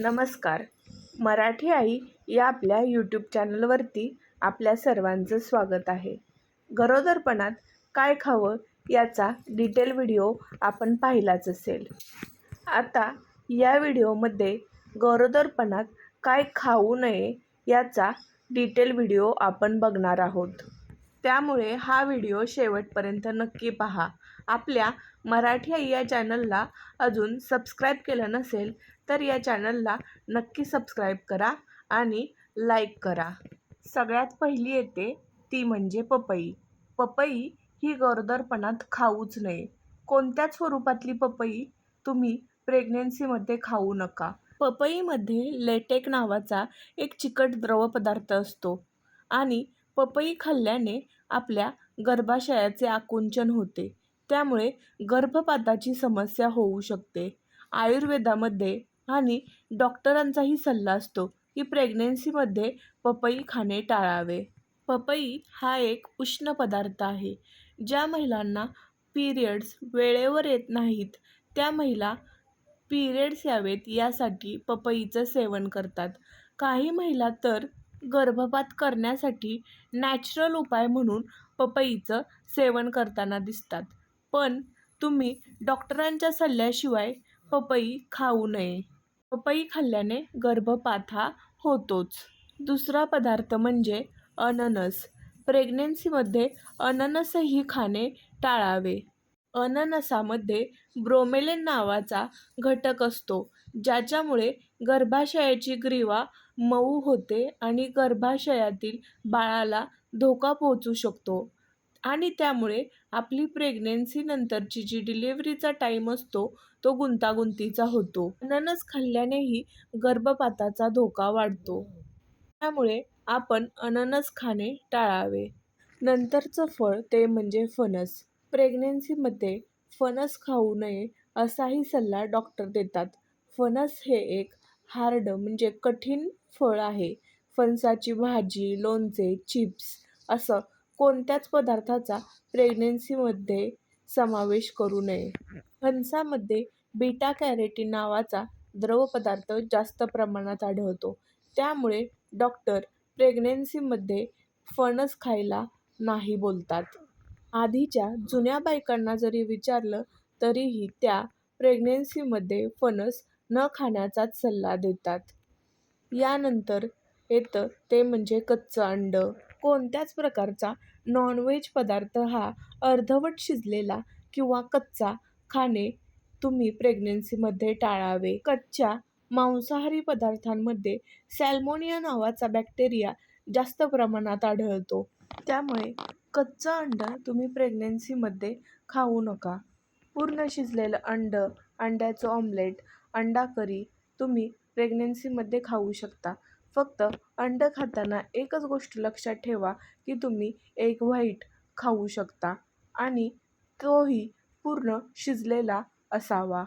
नमस्कार. मराठी आई या आपल्या यूट्यूब चॅनलवरती आपल्या सर्वांचं स्वागत आहे. गरोदरपणात काय खावं याचा डिटेल व्हिडिओ आपण पाहिलाच असेल. आता या व्हिडिओमध्ये गरोदरपणात काय खाऊ नये याचा डिटेल व्हिडिओ आपण बघणार आहोत. त्यामुळे हा व्हिडिओ शेवटपर्यंत नक्की पहा. आपल्या मराठी आई या चॅनलला अजून सबस्क्राईब केलं नसेल तर या चॅनलला नक्की सबस्क्राईब करा आणि लाईक करा. सगळ्यात पहिली येते ती म्हणजे पपई. पपई ही गरोदरपणात खाऊच नये. कोणत्याच स्वरूपातली पपई तुम्ही प्रेग्नेन्सीमध्ये खाऊ नका. पपईमध्ये लेटेक नावाचा एक चिकट द्रव पदार्थ असतो आणि पपई खाल्ल्याने आपल्या गर्भाशयाचे आकुंचन होते. त्यामुळे गर्भपाताची समस्या होऊ शकते. आयुर्वेदामध्ये आणि डॉक्टरांचाही सल्ला असतो की प्रेग्नेन्सीमध्ये पपई खाणे टाळावे. पपई हा एक उष्ण पदार्थ आहे. ज्या महिलांना पिरियड्स वेळेवर येत नाहीत त्या महिला पिरियड्स यावेत यासाठी पपईचं सेवन करतात. काही महिला तर गर्भपात करण्यासाठी नॅचरल उपाय म्हणून पपईचं सेवन करताना दिसतात. पण तुम्ही डॉक्टरांच्या सल्ल्याशिवाय पपई खाऊ नये. पपई खाल्ल्याने गर्भपात हा होतोच. दुसरा पदार्थ म्हणजे अननस. प्रेग्नेन्सीमध्ये अननसही खाणे टाळावे. अननसामध्ये ब्रोमेलिन नावाचा घटक असतो ज्याच्यामुळे गर्भाशयाची ग्रीवा मऊ होते आणि गर्भाशयातील बाळाला धोका पोहोचू शकतो. आणि त्यामुळे आपली प्रेग्नेन्सी नंतरची जी डिलिव्हरीचा टाईम असतो तो गुंतागुंतीचा होतो. अननस खाल्ल्यानेही गर्भपाताचा धोका वाढतो. त्यामुळे आपण अननस खाणे टाळावे. नंतरचं फळ ते म्हणजे फणस. प्रेग्नेन्सीमध्ये फणस खाऊ नये असाही सल्ला डॉक्टर देतात. फणस हे एक हार्ड म्हणजे कठीण फळ आहे. फणसाची भाजी लोणचे चिप्स असं कोणत्याच पदार्थाचा प्रेग्नेन्सीमध्ये समावेश करू नये. फणसामध्ये बीटा कॅरेटीन नावाचा द्रवपदार्थ जास्त प्रमाणात आढळतो. त्यामुळे डॉक्टर प्रेग्नेन्सीमध्ये फणस खायला नाही बोलतात. आधीच्या जुन्या बायकांना जरी विचारलं तरीही त्या प्रेग्नेन्सीमध्ये फणस न खाण्याचाच सल्ला देतात. यानंतर येतं ते म्हणजे कच्चं अंडं. कोणत्याच प्रकारचा नॉनव्हेज पदार्थ हा अर्धवट शिजलेला किंवा कच्चा खाणे तुम्ही प्रेग्नन्सीमध्ये टाळावे. कच्च्या मांसाहारी पदार्थांमध्ये सॅल्मोनिया नावाचा बॅक्टेरिया जास्त प्रमाणात आढळतो. त्यामुळे कच्चं अंडं तुम्ही प्रेग्नन्सीमध्ये खाऊ नका. पूर्ण शिजलेलं अंडं अंड्याचं ऑमलेट अंडा करी तुम्ही प्रेग्नेन्सीमध्ये खाऊ शकता. फक्त अंडं खाताना एकच गोष्ट लक्षात ठेवा की तुम्ही एक व्हाईट खाऊ शकता आणि तोही पूर्ण शिजलेला असावा.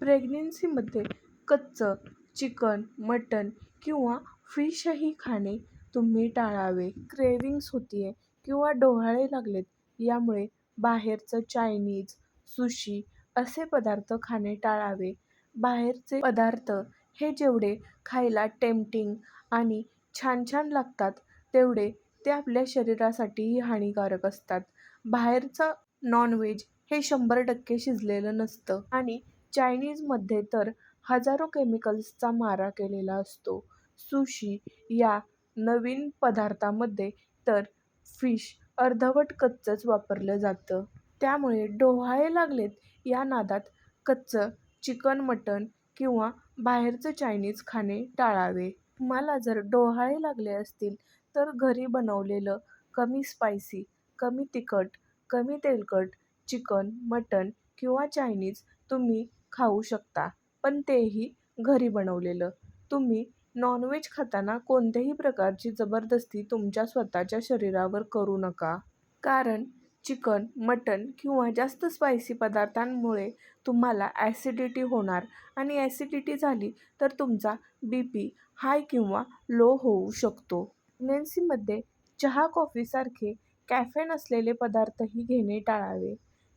प्रेग्नेन्सीमध्ये कच्चं चिकन मटन किंवा फिशही खाणे तुम्ही टाळावे. क्रेविंग्स होती आहे किंवा डोहाळे लागलेत यामुळे बाहेरचं चायनीज सुशी असे पदार्थ खाणे टाळावे. बाहेरचे पदार्थ हे जेवढे खायला टेम्पटिंग आणि छान छान लागतात तेवढे ते आपल्या शरीरासाठीही हानिकारक असतात. बाहेरचं नॉनव्हेज हे शंभर टक्के शिजलेलं नसतं आणि चायनीजमध्ये तर हजारो केमिकल्सचा मारा केलेला असतो. सुशी या नवीन पदार्थामध्ये तर फिश अर्धवट कच्चंच वापरलं जातं. त्यामुळे डोहाळे लागलेत या नादात कच्चं चिकन मटन किंवा बाहेरचं चायनीज खाणे टाळावे. तुम्हाला जर डोहाळे लागले असतील तर घरी बनवलेलं कमी स्पायसी कमी तिखट कमी तेलकट चिकन मटन किंवा चायनीज तुम्ही खाऊ शकता. पण तेही घरी बनवलेलं. तुम्ही नॉनव्हेज खाताना कोणत्याही प्रकारची जबरदस्ती तुमच्या स्वतःच्या शरीरावर करू नका. कारण चिकन मटन किंवा जास्त स्पायसी पदार्थांमुळे तुम्हाला ॲसिडिटी होणार. आणि ॲसिडिटी झाली तर तुमचा बी पी हाय किंवा लो होऊ शकतो. प्रेग्नेन्सीमध्ये चहा कॉफीसारखे कॅफेन असलेले पदार्थही घेणे टाळावे.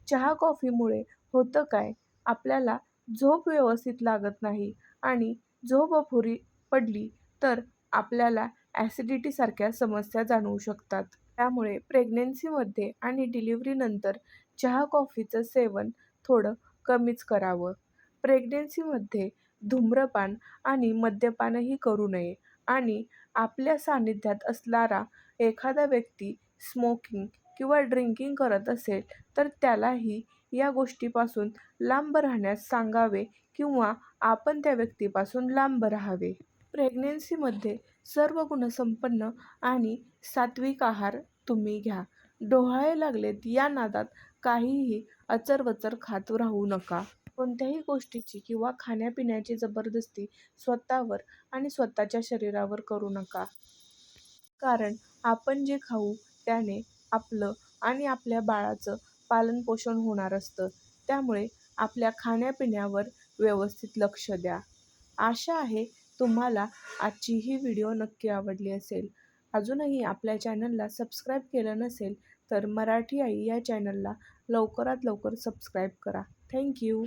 चहा कॉफीमुळे होतं काय? आपल्याला झोप व्यवस्थित लागत नाही आणि झोप अपुरी पडली तर आपल्याला ॲसिडिटीसारख्या समस्या जाणवू शकतात. त्यामुळे प्रेग्नेन्सीमध्ये आणि डिलिव्हरीनंतर चहा कॉफीचं सेवन थोडं कमीच करावं. प्रेग्नेन्सीमध्ये धूम्रपान आणि मद्यपानही करू नये आणि आपल्या सान्निध्यात असणारा एखादा व्यक्ती स्मोकिंग किंवा ड्रिंकिंग करत असेल तर त्यालाही या गोष्टीपासून लांब राहण्यास सांगावे किंवा आपण त्या व्यक्तीपासून लांब राहावे. प्रेग्नेन्सीमध्ये सर्व गुणसंपन्न आणि सात्विक आहार तुम्ही घ्या. डोहाळे लागलेत या नादात काहीही अचरवचर खात राहू नका. कोणत्याही गोष्टीची किंवा खाण्यापिण्याची जबरदस्ती स्वतःवर आणि स्वतःच्या शरीरावर करू नका. कारण आपण जे खाऊ त्याने आपलं आणि आपल्या बाळाचं पालनपोषण होणार असतं. त्यामुळे आपल्या खाण्यापिण्यावर व्यवस्थित लक्ष द्या. आशा आहे तुम्हाला आजची ही व्हिडिओ नक्की आवडली असेल. अजूनही आपल्या चॅनलला सबस्क्राईब केलं नसेल तर मराठी आई या चॅनलला लवकरात लवकर सबस्क्राईब करा. थँक्यू